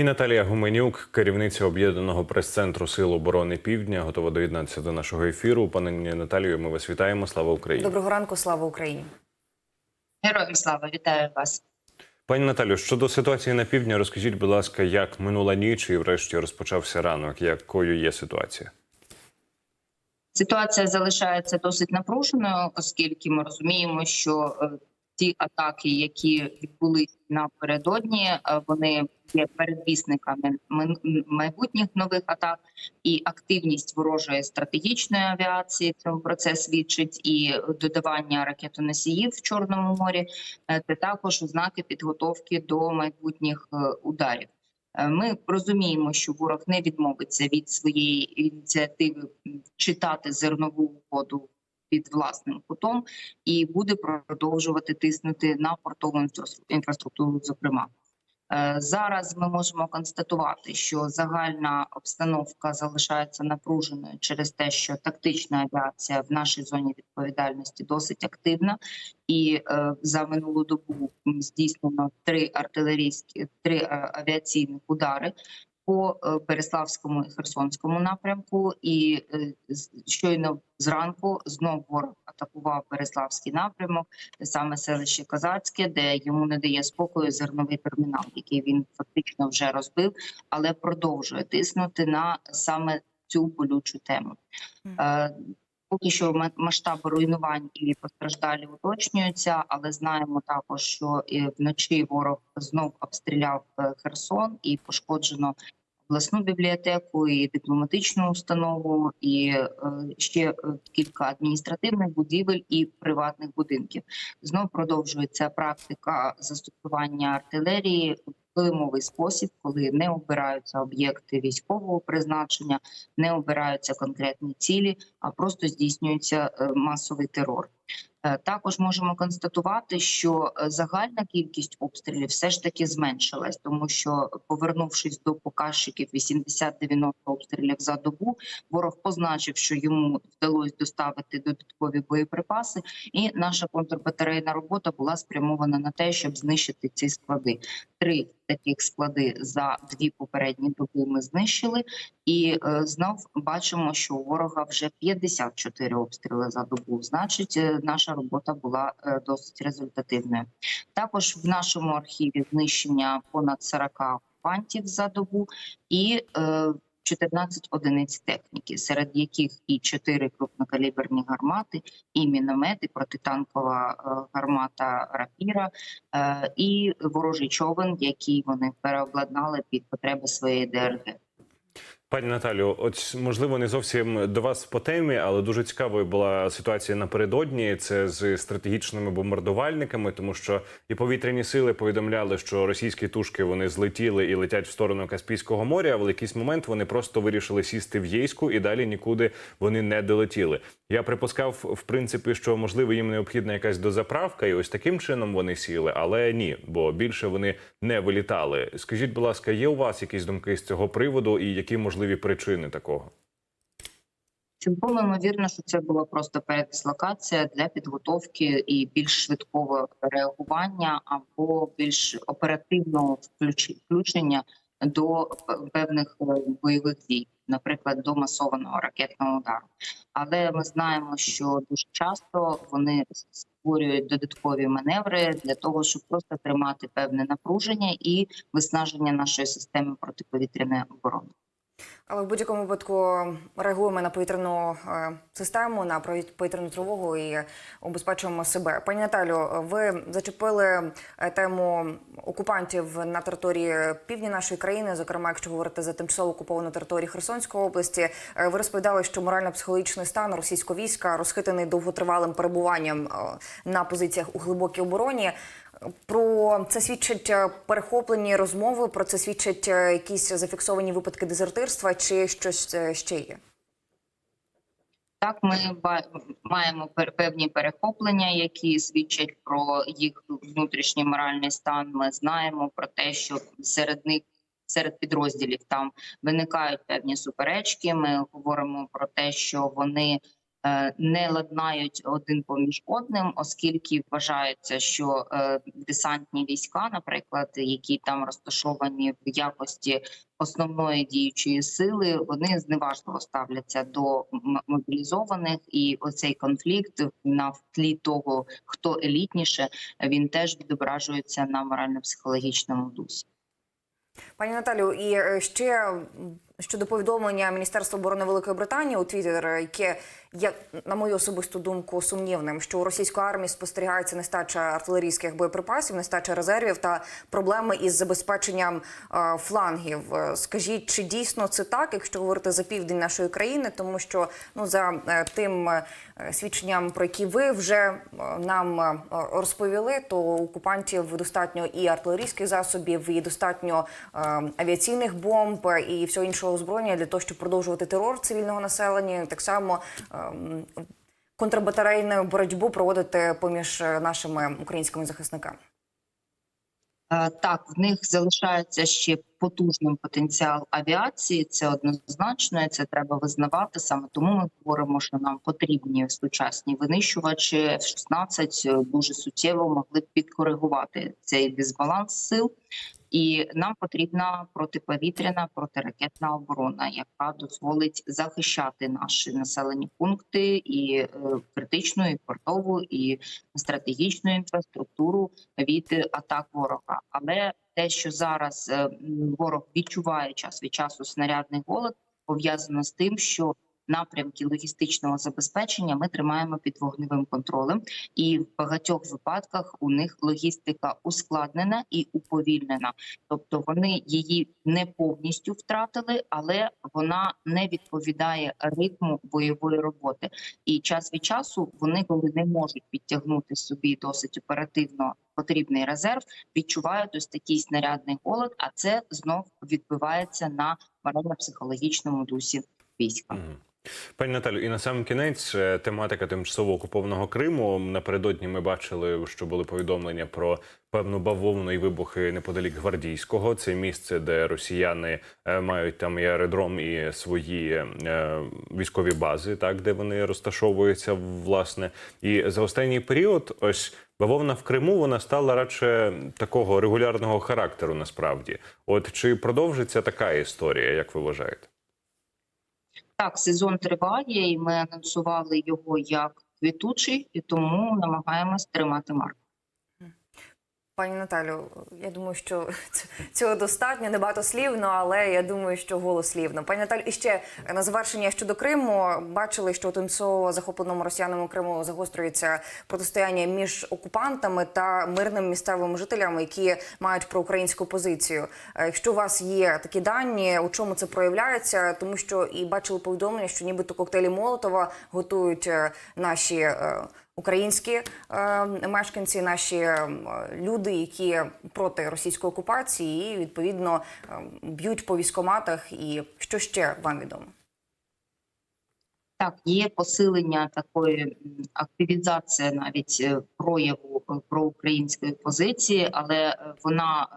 І Наталія Гуменюк, керівниця об'єднаного прес-центру Сил оборони Півдня, готова доєднатися до нашого ефіру. Пане Наталію, ми вас вітаємо. Слава Україні. Доброго ранку, слава Україні. Героям слава, вітаю вас. Пані Наталю, щодо ситуації на півдні, розкажіть, будь ласка, як минула ніч і врешті розпочався ранок. Якою є ситуація? Ситуація залишається досить напруженою, оскільки ми розуміємо, що е, ті атаки, які відбулись напередодні, е, вони є передвісниками майбутніх нових атак, і активність ворожої стратегічної авіації цьому про це свідчить, і додавання ракетоносіїв в Чорному морі е, це також ознаки підготовки до майбутніх е, ударів. Ми розуміємо, що ворог не відмовиться від своєї ініціативи читати зернову воду під власним кутом і буде продовжувати тиснути на портову інфраструк- інфраструктуру. Зокрема, Е, зараз ми можемо констатувати, що загальна обстановка залишається напруженою через те, що тактична авіація в нашій зоні відповідальності досить активна, і е, за минулу добу здійснено три артилерійські три е, авіаційних удари по е, Береславському і Херсонському напрямку. І е, щойно зранку знов ворог атакував Береславський напрямок, саме селище Козацьке, де йому не дає спокою зерновий термінал, який він фактично вже розбив, але продовжує тиснути на саме цю болючу тему. Е, Поки що ма- масштаби руйнувань і постраждалі уточнюються, але знаємо також, що вночі ворог знов обстріляв е, Херсон і пошкоджено обласну бібліотеку і дипломатичну установу, і е, ще е, кілька адміністративних будівель і приватних будинків. Знов продовжується практика застосування артилерії килимовий спосіб, коли не обираються об'єкти військового призначення, не обираються конкретні цілі, а просто здійснюється е, масовий терор. Е, Також можемо констатувати, що е, загальна кількість обстрілів все ж таки зменшилась, тому що повернувшись до показчиків 80-90 обстрілів за добу, ворог позначив, що йому вдалося доставити додаткові боєприпаси, і наша контрбатарейна робота була спрямована на те, щоб знищити ці склади. Три таких склади за дві попередні доби ми знищили, і е, знов бачимо, що у ворога вже 54 обстріли за добу. Значить, е, наша робота була е, досить результативною. Також в нашому архіві знищення понад 40 окупантів за добу і 14 одиниць техніки, серед яких і 4 крупнокаліберні гармати, і міномети, протитанкова е, гармата рапіра, е, і ворожий човен, який вони переобладнали під потреби своєї ДРГ. Пані Наталю, от можливо не зовсім до вас по темі, але дуже цікавою була ситуація напередодні. Це з стратегічними бомбардувальниками, тому що і повітряні сили повідомляли, що російські тушки вони злетіли і летять в сторону Каспійського моря. Але в якийсь момент вони просто вирішили сісти в Єйську і далі нікуди вони не долетіли. Я припускав, в принципі, що можливо їм необхідна якась дозаправка, і ось таким чином вони сіли, але ні, бо більше вони не вилітали. Скажіть, будь ласка, є у вас якісь думки з цього приводу, і які можливі причини такого? Цілком ймовірно, що це була просто передислокація для підготовки і більш швидкого реагування або більш оперативного включення до певних е, бойових дій, наприклад, до масованого ракетного удару. Але ми знаємо, що дуже часто вони створюють додаткові маневри для того, щоб просто тримати певне напруження і виснаження нашої системи протиповітряної оборони. Але в будь-якому випадку реагуємо на повітряну е, систему, на повітряну тривогу і убезпечуємо себе. Пані Наталю, ви зачепили е, тему окупантів на території півдня нашої країни, зокрема, якщо говорити за тимчасово окуповану територію Херсонської області. Е, Ви розповідали, що морально-психологічний стан російського війська розхитаний довготривалим перебуванням на позиціях у глибокій обороні. Про це свідчать е, перехоплені розмови. Про це свідчать е, якісь зафіксовані випадки дезертирства, чи щось е, ще є. Так, ми маємо певні перехоплення, які свідчать про їх внутрішній моральний стан. Ми знаємо про те, що серед них. Серед підрозділів там виникають певні суперечки. Ми говоримо про те, що вони не ладнають один поміж одним, оскільки вважається, що е, десантні війська, наприклад, які там розташовані в якості основної діючої сили, вони зневажливо ставляться до мобілізованих, і оцей конфлікт на тлі того, хто елітніше, він теж відображується на морально-психологічному дусі. Пані Наталю, і е, ще щодо повідомлення Міністерства оборони Великої Британії у Твіттер, яке є, на мою особисту думку, сумнівним, що у російської армії спостерігається нестача артилерійських боєприпасів, нестача резервів та проблеми із забезпеченням е, флангів. Е, Скажіть, чи дійсно це так, якщо говорити за південь нашої країни, тому що ну за е, тим свідченням, про які ви вже нам розповіли, то окупантів достатньо і артилерійських засобів, і достатньо авіаційних бомб і всього іншого озброєння для того, щоб продовжувати терор цивільного населення. Так само ем, контрбатарейну боротьбу проводити поміж е, нашими українськими захисниками. Е, Так, в них залишається ще потужним потенціал авіації. Це однозначно, це треба визнавати. Саме тому ми говоримо, що нам потрібні сучасні винищувачі F-16 дуже суттєво могли б підкоригувати цей дисбаланс сил. І нам потрібна протиповітряна протиракетна оборона, яка дозволить захищати наші населені пункти і е, критичну, і портову, і стратегічну інфраструктуру від атак ворога. Але те, що зараз е, ворог відчуває час від часу снарядний голод, пов'язано з тим, що напрямки логістичного забезпечення ми тримаємо під вогневим контролем, і в багатьох випадках у них логістика ускладнена і уповільнена, тобто вони її не повністю втратили, але вона не відповідає ритму бойової роботи. І час від часу вони, коли не можуть підтягнути собі досить оперативно потрібний резерв, відчувають ось такий снарядний голод. А це знов відбивається на морально-психологічному дусі війська. Пані Наталю, і на сам кінець е, тематика тимчасово окупованого Криму. Напередодні ми бачили, що були повідомлення про певну бавовну і вибухи неподалік Гвардійського. Це місце, де росіяни е, мають там і аеродром, і свої е, військові бази, так де вони розташовуються, власне. І за останній період, ось бавовна в Криму, вона стала радше такого регулярного характеру. Насправді, от чи продовжиться така історія, як ви вважаєте? Так, сезон триває, і ми анонсували його як квітучий, і тому намагаємось тримати марку. Пані Наталю, я думаю, що цього достатньо, небагато слівно, але я думаю, що голослівно. Пані Наталю, і ще на завершення щодо Криму бачили, що у тимчасово захопленому росіянами Криму загострюється протистояння між окупантами та мирними місцевими жителями, які мають проукраїнську позицію. Е, Якщо у вас є такі дані, у чому це проявляється, тому що і бачили повідомлення, що нібито коктейлі Молотова готують е, наші. Українські е, мешканці, наші е, люди, які проти російської окупації, і відповідно е, б'ють по військоматах. І що ще вам відомо? Так, є посилення такої м, активізація навіть е, прояву е, проукраїнської позиції, але е, вона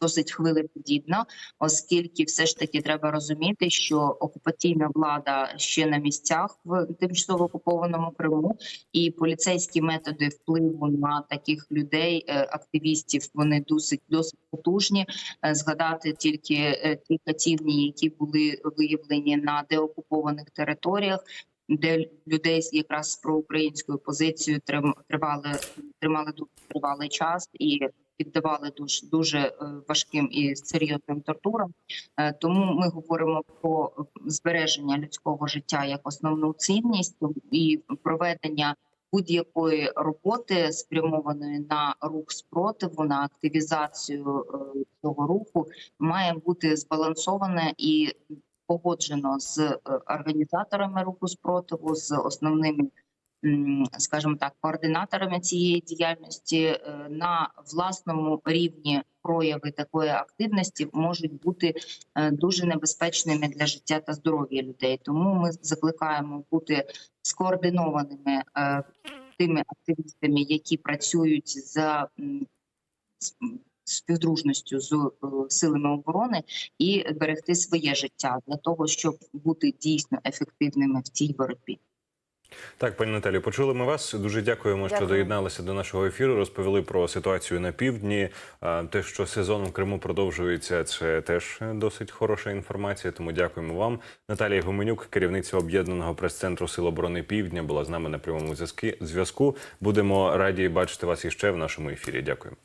досить хвилеподібна, оскільки все ж таки треба розуміти, що окупаційна влада ще на місцях в тимчасово окупованому Криму, і поліцейські методи впливу на таких людей, е, активістів, вони досить досить потужні. Е, Згадати тільки е, ті катівні, які були виявлені на деокупованих територіях. Де людей якраз з проукраїнською позицією тримали дуже тривалий час і піддавали дуже дуже е, важким і серйозним тортурам. Е, Тому ми говоримо про збереження людського життя як основну цінність і проведення будь-якої роботи спрямованої на рух спротиву, на активізацію е, цього руху, має бути збалансоване і погоджено з організаторами руху спротиву, з основними скажімо так, координаторами цієї діяльності е, на власному рівні прояви такої активності можуть бути е, дуже небезпечними для життя та здоров'я людей. Тому ми закликаємо бути скоординованими е, тими активістами, які працюють за співдружністю з силами оборони, і берегти своє життя для того, щоб бути дійсно ефективними в цій боротьбі. Так, пані Наталію, почули ми вас. Дуже дякуємо, що доєдналися до нашого ефіру. Розповіли про ситуацію на півдні. Те, що сезон в Криму продовжується, це теж досить хороша інформація. Тому дякуємо вам. Наталія Гуменюк, керівниця об'єднаного прес-центру Сил оборони Півдня, була з нами на прямому зв'язку. Будемо раді бачити вас іще в нашому ефірі. Дякую.